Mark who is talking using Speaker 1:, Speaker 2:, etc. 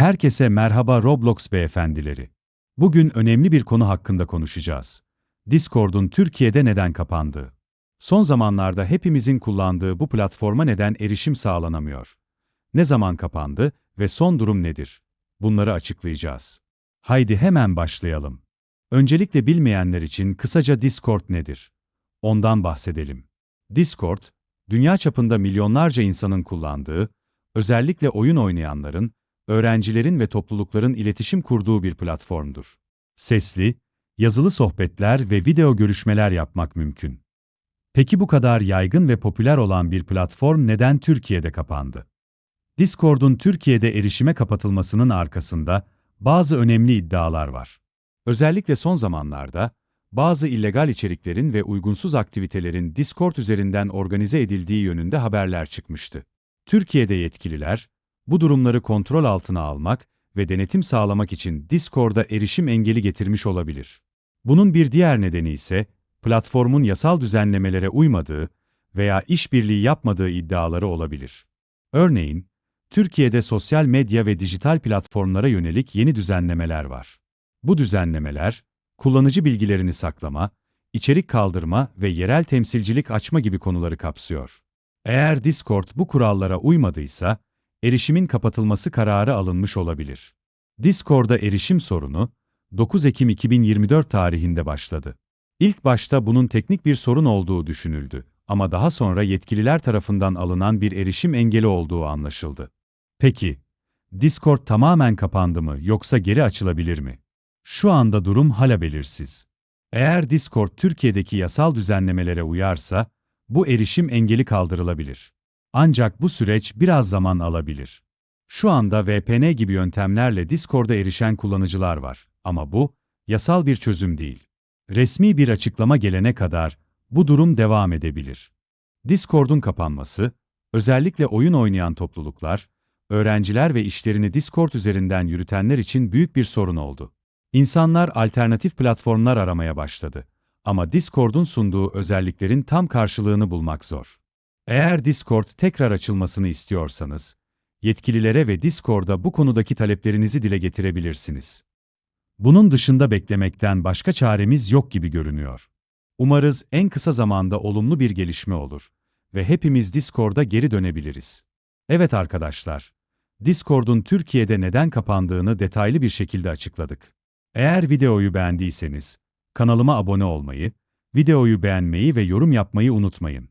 Speaker 1: Herkese merhaba Roblox beyefendileri. Bugün önemli bir konu hakkında konuşacağız. Discord'un Türkiye'de neden kapandığı. Son zamanlarda hepimizin kullandığı bu platforma neden erişim sağlanamıyor? Ne zaman kapandı ve son durum nedir? Bunları açıklayacağız. Haydi hemen başlayalım. Öncelikle bilmeyenler için kısaca Discord nedir? Ondan bahsedelim. Discord, dünya çapında milyonlarca insanın kullandığı, özellikle oyun oynayanların, öğrencilerin ve toplulukların iletişim kurduğu bir platformdur. Sesli, yazılı sohbetler ve video görüşmeler yapmak mümkün. Peki bu kadar yaygın ve popüler olan bir platform neden Türkiye'de kapandı? Discord'un Türkiye'de erişime kapatılmasının arkasında bazı önemli iddialar var. Özellikle son zamanlarda bazı illegal içeriklerin ve uygunsuz aktivitelerin Discord üzerinden organize edildiği yönünde haberler çıkmıştı. Türkiye'de yetkililer bu durumları kontrol altına almak ve denetim sağlamak için Discord'a erişim engeli getirmiş olabilir. Bunun bir diğer nedeni ise platformun yasal düzenlemelere uymadığı veya işbirliği yapmadığı iddiaları olabilir. Örneğin, Türkiye'de sosyal medya ve dijital platformlara yönelik yeni düzenlemeler var. Bu düzenlemeler, kullanıcı bilgilerini saklama, içerik kaldırma ve yerel temsilcilik açma gibi konuları kapsıyor. Eğer Discord bu kurallara uymadıysa, erişimin kapatılması kararı alınmış olabilir. Discord'a erişim sorunu, 9 Ekim 2024 tarihinde başladı. İlk başta bunun teknik bir sorun olduğu düşünüldü ama daha sonra yetkililer tarafından alınan bir erişim engeli olduğu anlaşıldı. Peki, Discord tamamen kapandı mı yoksa geri açılabilir mi? Şu anda durum hala belirsiz. Eğer Discord Türkiye'deki yasal düzenlemelere uyarsa, bu erişim engeli kaldırılabilir. Ancak bu süreç biraz zaman alabilir. Şu anda VPN gibi yöntemlerle Discord'a erişen kullanıcılar var ama bu, yasal bir çözüm değil. Resmi bir açıklama gelene kadar bu durum devam edebilir. Discord'un kapanması, özellikle oyun oynayan topluluklar, öğrenciler ve işlerini Discord üzerinden yürütenler için büyük bir sorun oldu. İnsanlar alternatif platformlar aramaya başladı. Ama Discord'un sunduğu özelliklerin tam karşılığını bulmak zor. Eğer Discord tekrar açılmasını istiyorsanız, yetkililere ve Discord'a bu konudaki taleplerinizi dile getirebilirsiniz. Bunun dışında beklemekten başka çaremiz yok gibi görünüyor. Umarız en kısa zamanda olumlu bir gelişme olur ve hepimiz Discord'a geri dönebiliriz. Evet arkadaşlar, Discord'un Türkiye'de neden kapandığını detaylı bir şekilde açıkladık. Eğer videoyu beğendiyseniz, kanalıma abone olmayı, videoyu beğenmeyi ve yorum yapmayı unutmayın.